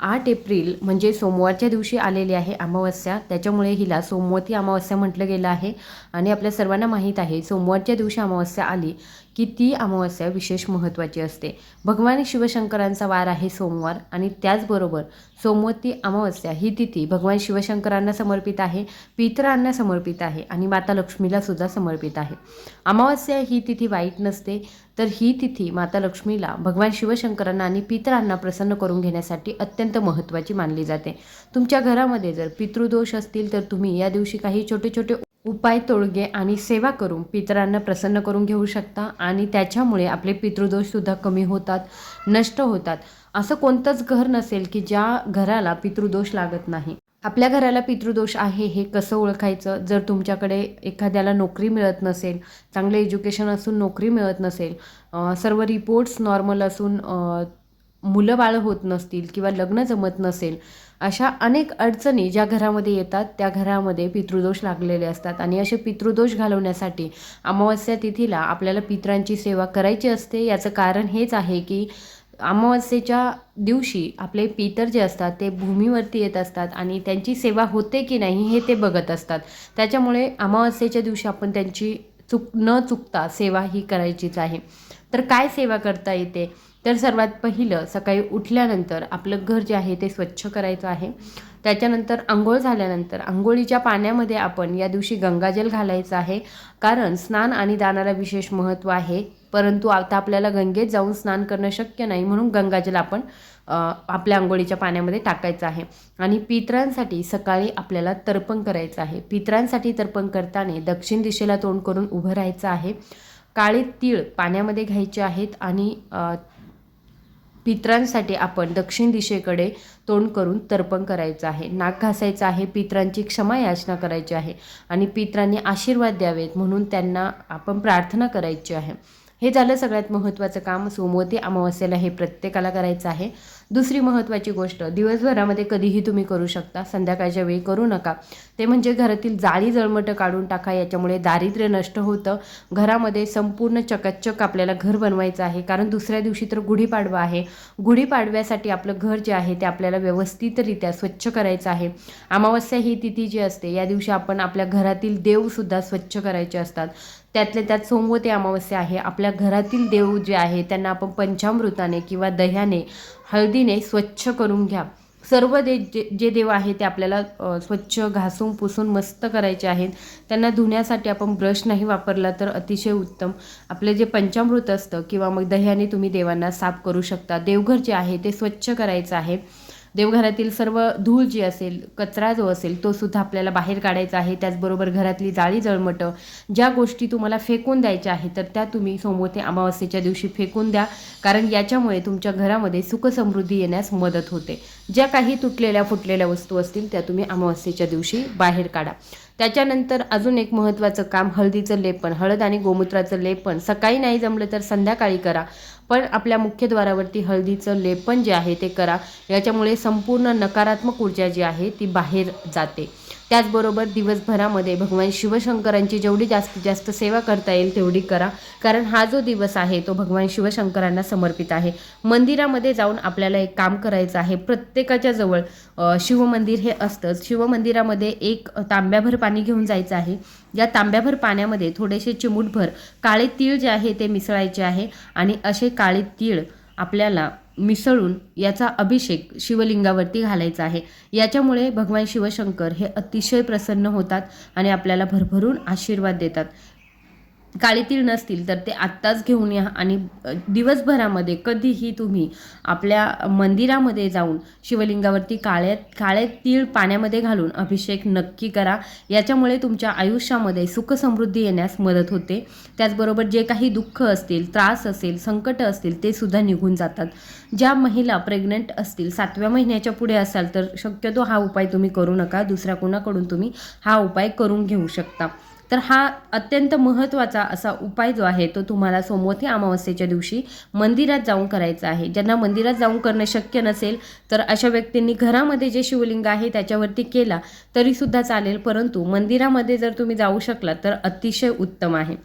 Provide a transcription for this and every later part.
आठ एप्रिल म्हणजे सोमवारच्या दिवशी आलेली आहे अमावस्या. त्याच्यामुळे हिला सोमवती अमावस्या म्हटलं गेलं आहे. आणि आपल्या सर्वांना माहीत आहे सोमवारच्या दिवशी अमावस्या आली की ती अमावस्या विशेष महत्त्वाची असते. भगवान शिवशंकरांचा वार आहे सोमवार आणि त्याचबरोबर सोमवती अमावस्या ही तिथी भगवान शिवशंकरांना समर्पित आहे पितरांना समर्पित आहे आणि माता लक्ष्मीला सुद्धा समर्पित आहे. अमावस्या ही तिथी वाईट नसते तर ही तिथी माता लक्ष्मीला भगवान शिवशंकरांना आणि पितरांना प्रसन्न करून घेण्यासाठी अत्यंत अत्यंत महत्त्वाची मानली जाते. तुमच्या घरामध्ये जर पितृदोष असतील तर तुम्ही या दिवशी काही छोटे छोटे उपाय तोडगे आणि सेवा करून पितरांना प्रसन्न करून घेऊ शकता आणि त्याच्यामुळे आपले पितृदोषसुद्धा कमी होतात नष्ट होतात. असं कोणतंच घर नसेल की ज्या घराला पितृदोष लागत नाही. आपल्या घराला पितृदोष आहे हे कसं ओळखायचं? जर तुमच्याकडे एखाद्याला नोकरी मिळत नसेल चांगलं एज्युकेशन असून नोकरी मिळत नसेल सर्व रिपोर्ट्स नॉर्मल असून मुलं बाळं होत नसतील किंवा लग्न जमत नसेल अशा अनेक अडचणी ज्या घरामध्ये येतात त्या घरामध्ये पितृदोष लागलेले असतात. आणि असे पितृदोष घालवण्यासाठी अमावस्या तिथीला आपल्याला पितरांची सेवा करायची असते. याचं कारण हेच आहे की अमावस्येच्या दिवशी आपले पितर जे असतात ते भूमीवरती येत असतात आणि त्यांची सेवा होते की नाही हे ते बघत असतात. त्याच्यामुळे अमावस्येच्या दिवशी आपण त्यांची चुक न चुकता सेवा ही करायचीच आहे. तर काय सेवा करता येते? तर सर्वात पहिलं सकाळी उठल्यानंतर आपलं घर जे आहे ते स्वच्छ करायचं आहे. त्याच्यानंतर आंघोळ झाल्यानंतर आंघोळीच्या पाण्यामध्ये आपण या दिवशी गंगाजल घालायचं आहे. कारण स्नान आणि दानाला विशेष महत्त्व आहे. परंतु आता आपल्याला गंगेत जाऊन स्नान करणं शक्य नाही म्हणून गंगाजल आपण आपल्या आंघोळीच्या पाण्यामध्ये टाकायचं आहे. आणि पितरांसाठी सकाळी आपल्याला तर्पण करायचं आहे. पितरांसाठी तर्पण करताना दक्षिण दिशेला तोंड करून उभं राहायचं आहे. काळे तीळ पाण्यामध्ये घ्यायचे आहेत आणि पितरांसाठी आपण दक्षिण दिशेकडे तोंड करून तर्पण करायचं आहे. नाक घासायचं आहे पित्रांची क्षमा याचना करायची आहे आणि पितरांनी आशीर्वाद द्यावेत म्हणून त्यांना आपण प्रार्थना करायची आहे. हे झालं सगळ्यात महत्त्वाचं काम. सोमवती अमावस्येला हे प्रत्येकाला करायचं आहे. दुसरी महत्त्वाची गोष्ट दिवसभरामध्ये कधीही तुम्ही करू शकता. संध्याकाळच्या वेळी करू नका. ते म्हणजे घरातील जाळी जळमटं काढून टाका. याच्यामुळे दारिद्र्य नष्ट होतं. घरामध्ये संपूर्ण चकाचक आपल्याला घर बनवायचं आहे. कारण दुसऱ्या दिवशी तर गुढीपाडवा आहे. गुढीपाडव्यासाठी आपलं घर जे आहे ते आपल्याला व्यवस्थितरित्या स्वच्छ करायचं आहे. अमावस्या ही तिथी जी असते या दिवशी आपण आपल्या घरातील देवसुद्धा स्वच्छ करायचे असतात. त्यातल्या त्यात सोमवती अमावस्या आहे. आपल्या घरातील देव जे आहे त्यांना आपण पंचामृताने किंवा दह्याने हळदीने स्वच्छ करून घ्या. सर्व दे जे जे देव आहे ते आपल्याला स्वच्छ घासून पुसून मस्त करायचे आहेत. त्यांना धुण्यासाठी आपण ब्रश नाही वापरला तर अतिशय उत्तम. आपलं जे पंचामृत असतं किंवा मग दह्याने तुम्ही देवांना साफ करू शकता. देवघर जे आहे ते स्वच्छ करायचं आहे. देवघरातील सर्व धूळ जी असेल कचरा जो असेल तो सुद्धा आपल्याला बाहेर काढायचा आहे. त्याचबरोबर घरातली जाळी जळमटं ज्या गोष्टी तुम्हाला फेकून द्यायच्या आहेत तर त्या तुम्ही सोमवती अमावस्येच्या दिवशी फेकून द्या. कारण याच्यामुळे तुमच्या घरामध्ये सुखसमृद्धी येण्यास मदत होते. ज्या काही तुटलेल्या फुटलेल्या वस्तू असतील त्या तुम्ही अमावस्येच्या दिवशी बाहेर काढा. त्याच्यानंतर अजून एक महत्त्वाचं काम हळदीचं लेपन हळद आणि गोमूत्राचं लेपन. सकाळी नाही जमलं तर संध्याकाळी करा. पण आपल्या मुख्यद्वारावरती हळदीचं लेपन जे आहे ते करा. याच्यामुळे संपूर्ण नकारात्मक ऊर्जा जी आहे ती बाहेर जाते. त्याचबरोबर दिवसभरामध्ये भगवान शिवशंकरांची जेवढी जास्तीत जास्त सेवा करता येईल तेवढी करा. कारण हा जो दिवस आहे तो भगवान शिवशंकरांना समर्पित आहे. मंदिरामध्ये जाऊन आपल्याला एक काम करायचं आहे. प्रत्येकाच्या जवळ शिवमंदिर हे असतंच. शिवमंदिरामध्ये एक तांब्याभर पाणी घेऊन जायचं आहे. या तांब्याभर पाण्यामध्ये थोडेसे चिमूटभर काळे तीळ जे आहे ते मिसळायचे आहे. आणि असे काळे तीळ आपल्याला मिसळून याचा अभिषेक शिवलिंगावरती घालायचा आहे. याच्यामुळे भगवान शिवशंकर हे अतिशय प्रसन्न होतात आणि आपल्याला भरभरून आशीर्वाद देतात. काळे तीळ नसतील तर ते आत्ताच घेऊन या आणि दिवसभरामध्ये कधीही तुम्ही आपल्या मंदिरामध्ये जाऊन शिवलिंगावरती काळ्या काळे तीळ पाण्यामध्ये घालून अभिषेक नक्की करा. याच्यामुळे तुमच्या आयुष्यामध्ये सुखसमृद्धी येण्यास मदत होते. त्याचबरोबर जे काही दुःख असतील त्रास असेल संकट असतील ते सुद्धा निघून जातात. ज्या महिला प्रेग्नंट असतील सातव्या महिन्याच्या पुढे असाल तर शक्यतो हा उपाय तुम्ही करू नका. दुसऱ्या कोणाकडून तुम्ही हा उपाय करून घेऊ शकता. तर हा अत्यंत महत्त्वाचा असा उपाय जो आहे तो तुम्हाला सोमवती अमावस्येच्या दिवशी मंदिरात जाऊन करायचा आहे. ज्यांना मंदिरात जाऊन करणं शक्य नसेल तर अशा व्यक्तींनी घरामध्ये जे शिवलिंग आहे त्याच्यावरती केला तरीसुद्धा चालेल. परंतु मंदिरामध्ये जर तुम्ही जाऊ शकला तर अतिशय उत्तम आहे.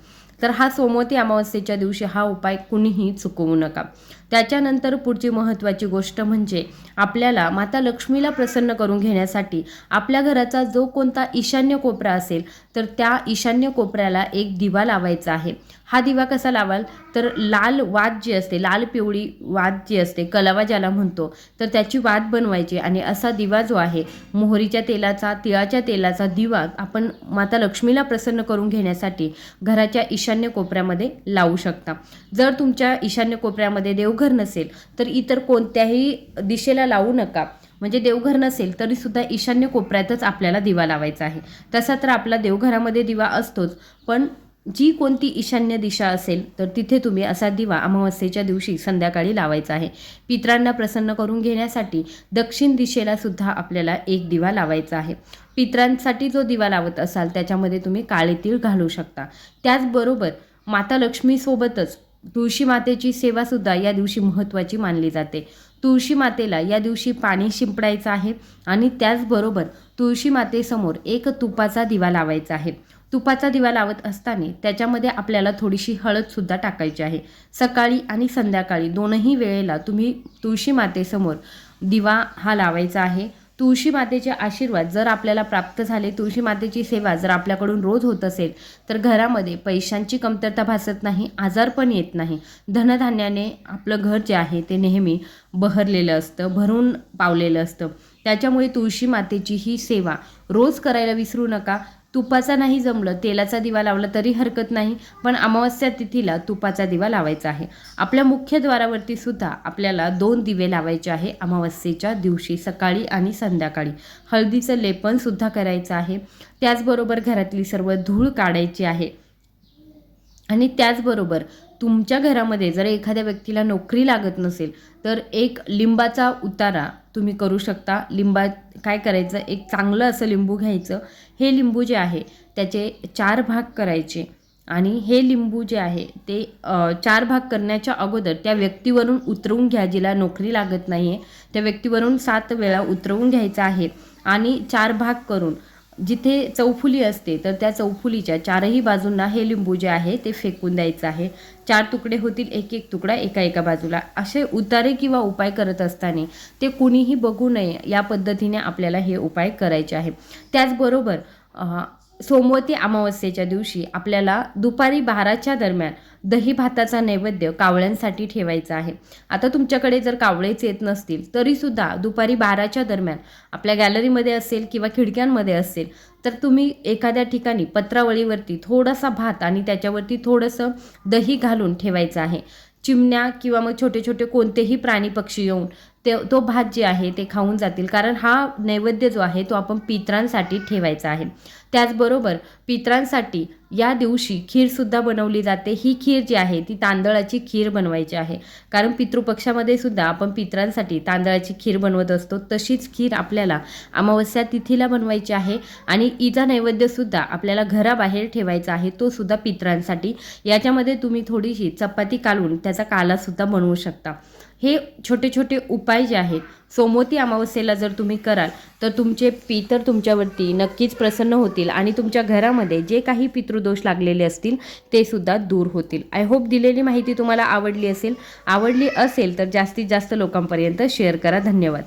तर हा सोमवती अमावस्येच्या दिवशी हा उपाय कुणीही चुकवू नका. त्याच्यानंतर पुढची महत्त्वाची गोष्ट म्हणजे आपल्याला माता लक्ष्मीला प्रसन्न करून घेण्यासाठी आपल्या घराचा जो कोणता ईशान्य कोपरा असेल तर त्या ईशान्य कोपऱ्याला एक दिवा लावायचा आहे. हा दिवा कसा लावाल? तर लाल वात जी असते लाल पिवळी वात जी असते कलावा ज्याला म्हणतो तर त्याची वात बनवायची आणि असा दिवा जो आहे मोहरीच्या तेलाचा तिळाच्या तेलाचा दिवा आपण माता लक्ष्मीला प्रसन्न करून घेण्यासाठी घराच्या ईशान्य कोपऱ्यामध्ये लावू शकता. जर तुमच्या ईशान्य कोपऱ्यामध्ये देवघर नसेल तर इतर कोणत्याही दिशेला लावू नका. म्हणजे देवघर नसेल तरी सुद्धा ईशान्य कोपऱ्यातच आपल्याला दिवा लावायचा आहे. तसा तर आपला देवघरामध्ये दिवा असतोच पण जी कोणती ईशान्य दिशा असेल तर तिथे तुम्ही असा दिवा अमावस्येच्या दिवशी संध्याकाळी लावायचा आहे. पित्रांना प्रसन्न करून घेण्यासाठी दक्षिण दिशेला सुद्धा आपल्याला एक दिवा लावायचा आहे. पित्रांसाठी जो दिवा लावत असाल त्याच्यामध्ये तुम्ही काळे तीळ घालू शकता. त्याचबरोबर माता लक्ष्मीसोबतच तुळशी मातेची सेवासुद्धा या दिवशी महत्त्वाची मानली जाते. तुळशी मातेला या दिवशी पाणी शिंपडायचं आहे आणि त्याचबरोबर तुळशी मातेसमोर एक तुपाचा दिवा लावायचा आहे. तुपाचा दिवा लावत असताना त्याच्यामध्ये आपल्याला थोडीशी हळदसुद्धा टाकायची आहे. सकाळी आणि संध्याकाळी दोनही वेळेला तुम्ही तुळशी मातेसमोर दिवा हा लावायचा आहे. तुळशी मातेचे आशीर्वाद जर आपल्याला प्राप्त झाले तुळशी मातेची सेवा जर आपल्याकडून रोज होत असेल तर घरामध्ये पैशांची कमतरता भासत नाही आजार पण येत नाही. धनधान्याने आपलं घर जे आहे ते नेहमी बहरलेलं असतं भरून पावलेलं असतं. त्याच्यामुळे तुळशी मातेची ही सेवा रोज करायला विसरू नका. तुपाचा नाही जमलं तेलाचा दिवा लावला तरी हरकत नाही पण अमावस्या तिथीला तुपाचा दिवा लावायचा आहे. आपल्या मुख्य द्वारावरती सुद्धा आपल्याला दोन दिवे लावायचे आहे अमावस्येच्या दिवशी सकाळी आणि संध्याकाळी. हळदीचं लेपन सुद्धा करायचं आहे. त्याचबरोबर घरातली सर्व धूळ काढायची आहे. आणि त्याचबरोबर तुमच्या घरामध्ये जर एखाद्या व्यक्तीला नोकरी लागत नसेल तर एक लिंबाचा उतारा तुम्ही करू शकता. लिंबा काय करायचं? एक चांगलं असं लिंबू घ्यायचं. हे लिंबू जे आहे त्याचे चार भाग करायचे. आणि हे लिंबू जे आहे ते चार भाग करण्याच्या अगोदर त्या व्यक्तीवरून उतरवून घ्या जिला नोकरी लागत नाही आहे त्या व्यक्तीवरून सात वेळा उतरवून घ्यायचं आहे. आणि चार भाग करून जिथे चौफुली असते तर त्या चौफुलीच्या चारही बाजूंना हे लिंबू जे आहे ते फेकून द्यायचं आहे. चार तुकडे होतील एक एक तुकडा एका एका बाजूला. असे उतारे किंवा उपाय करत असताना ते कुणीही बघू नये या पद्धतीने आपल्याला हे उपाय करायचे आहे. त्याचबरोबर सोमवती अमावस्येच्या दिवशी आपल्याला दुपारी बाराच्या दरम्यान दही भाताचा नैवेद्य कावळ्यांसाठी ठेवायचा आहे. आता तुमच्याकडे जर कावळेच येत नसतील तरीसुद्धा दुपारी बाराच्या दरम्यान आपल्या गॅलरीमध्ये असेल किंवा खिडक्यांमध्ये असेल तर तुम्ही एखाद्या ठिकाणी पत्रावळीवरती थोडासा भात आणि त्याच्यावरती थोडंसं दही घालून ठेवायचं आहे. चिमण्या किंवा मग छोटे छोटे कोणतेही प्राणी पक्षी येऊन ते तो भात जे आहे ते खाऊन जातील. कारण हा नैवेद्य जो आहे तो आपण पित्रांसाठी ठेवायचा आहे. त्याचबरोबर पित्रांसाठी या दिवशी खीरसुद्धा बनवली जाते. ही खीर जी आहे ती तांदळाची खीर बनवायची आहे. कारण पितृपक्षामध्ये सुद्धा आपण पित्रांसाठी तांदळाची खीर बनवत असतो. तशीच खीर आपल्याला अमावस्या तिथीला बनवायची आहे. आणि इजा नैवेद्यसुद्धा आपल्याला घराबाहेर ठेवायचा आहे. तो सुद्धा पित्रांसाठी. याच्यामध्ये तुम्ही थोडीशी चपाती कालून त्याचा कालासुद्धा बनवू शकता. हे छोटे छोटे उपाय जे आहेत सोमवती अमावस्येला जर तुम्ही कराल तर तुमचे पितर तुमच्यावरती नक्कीच प्रसन्न होतील आणि तुमच्या घरामध्ये जे काही पितृदोष लागलेले असतील ते सुद्धा दूर होतील. आय होप दिलेली माहिती तुम्हाला आवडली असेल. आवडली असेल तर जास्तीत जास्त लोकांपर्यंत शेअर करा. धन्यवाद.